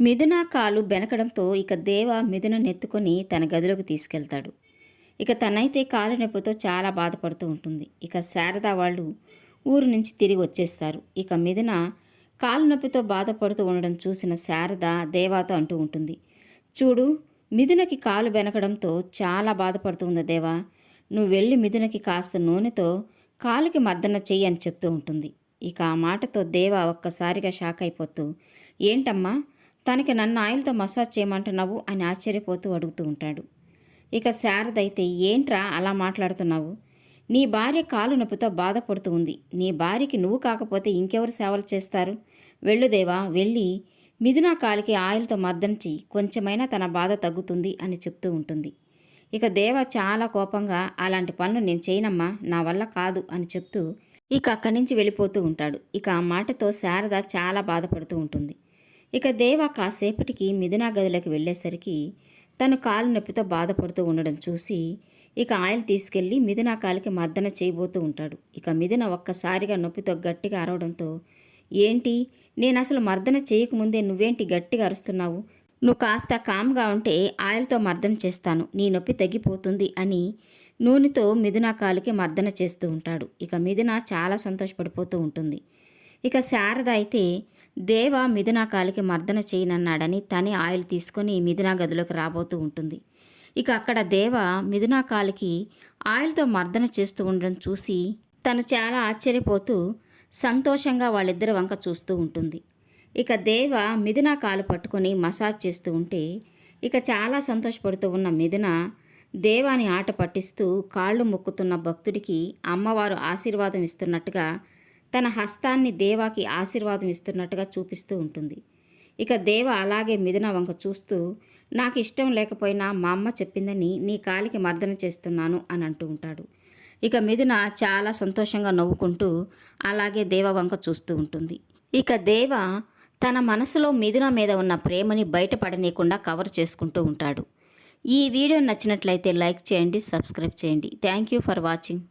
మిథున కాలు బెనకడంతో ఇక దేవ మిథున నెత్తుకొని తన గదిలోకి తీసుకెళ్తాడు. ఇక తనైతే కాలు నొప్పితో చాలా బాధపడుతూ ఉంటుంది. ఇక శారద వాళ్ళు ఊరు నుంచి తిరిగి వచ్చేస్తారు. ఇక మిథున కాలు నొప్పితో బాధపడుతూ ఉండడం చూసిన శారద దేవాతో అంటూ ఉంటుంది. చూడు మిథునకి కాలు బెనకడంతో చాలా బాధపడుతూ ఉంది దేవా. నువ్వు వెళ్ళి మిథునకి కాస్త నూనెతో కాలుకి మర్దన చెయ్యి అని చెప్తూ ఉంటుంది. ఇక ఆ మాటతో దేవ ఒక్కసారిగా షాక్ అయిపోతూ ఏంటమ్మా తనకి నన్ను ఆయిల్తో మసాజ్ చేయమంటున్నావు అని ఆశ్చర్యపోతూ అడుగుతూ ఉంటాడు. ఇక శారద అయితే ఏంట్రా అలా మాట్లాడుతున్నావు? నీ భార్య కాలు నొప్పితో బాధపడుతూ ఉంది. నీ భార్యకి నువ్వు కాకపోతే ఇంకెవరు సేవలు చేస్తారు? వెళ్ళుదేవా వెళ్ళి మిథునా కాలికి ఆయిల్తో మర్దంచి కొంచెమైనా తన బాధ తగ్గుతుంది అని చెప్తూ ఉంటుంది. ఇక దేవ చాలా కోపంగా అలాంటి పనులు నేను చేయనమ్మా నా వల్ల కాదు అని చెప్తూ ఇక అక్కడి నుంచి వెళ్ళిపోతూ ఉంటాడు. ఇక ఆ మాటతో శారద చాలా బాధపడుతూ ఉంటుంది. ఇక దేవ కాసేపటికి మిథునా గదిలోకి వెళ్ళేసరికి తను కాలు నొప్పితో బాధపడుతూ ఉండడం చూసి ఇక ఆయిల్ తీసుకెళ్ళి మిథున కాలికి మర్దన చేయబోతూ ఉంటాడు. ఇక మిథున ఒక్కసారిగా నొప్పితో గట్టిగా అరవడంతో ఏంటి? నేను అసలు మర్దన చేయకముందే నువ్వేంటి గట్టిగా అరుస్తున్నావు? నువ్వు కాస్త కామ్గా ఉంటే ఆయిల్తో మర్దన చేస్తాను. నీ నొప్పి తగ్గిపోతుంది అని నూనెతో మిథున కాలికి మర్దన చేస్తూ ఉంటాడు. ఇక మిథున చాలా సంతోషపడిపోతూ ఉంటుంది. ఇక శారద అయితే దేవ మిథునా కాలికి మర్దన చేయనన్నాడని తనే ఆయిల్ తీసుకొని మిథునా గదిలోకి రాబోతూ ఉంటుంది. ఇక అక్కడ దేవ మిథున కాలికి ఆయిల్తో మర్దన చేస్తూ ఉండడం చూసి తను చాలా ఆశ్చర్యపోతూ సంతోషంగా వాళ్ళిద్దరి వంక చూస్తూ ఉంటుంది. ఇక దేవ మిథున కాలు పట్టుకొని మసాజ్ చేస్తూ ఉంటే ఇక చాలా సంతోషపడుతూ ఉన్న మిథున దేవాని ఆట పట్టిస్తూ కాళ్ళు మొక్కుతున్న భక్తుడికి అమ్మవారు ఆశీర్వాదం ఇస్తున్నట్టుగా తన హస్తాన్ని దేవాకి ఆశీర్వాదం ఇస్తున్నట్టుగా చూపిస్తూ ఉంటుంది. ఇక దేవ అలాగే మిథున వంక చూస్తూ నాకు ఇష్టం లేకపోయినా మా అమ్మ చెప్పిందని నీ కాలికి మర్దన చేస్తున్నాను అని అంటూ ఉంటాడు. ఇక మిథున చాలా సంతోషంగా నవ్వుకుంటూ అలాగే దేవ వంక చూస్తూ ఉంటుంది. ఇక దేవ తన మనసులో మిథున మీద ఉన్న ప్రేమని బయటపడనీయకుండా కవర్ చేసుకుంటూ ఉంటాడు. ఈ వీడియో నచ్చినట్లయితే లైక్ చేయండి సబ్స్క్రైబ్ చేయండి. Thank you for watching.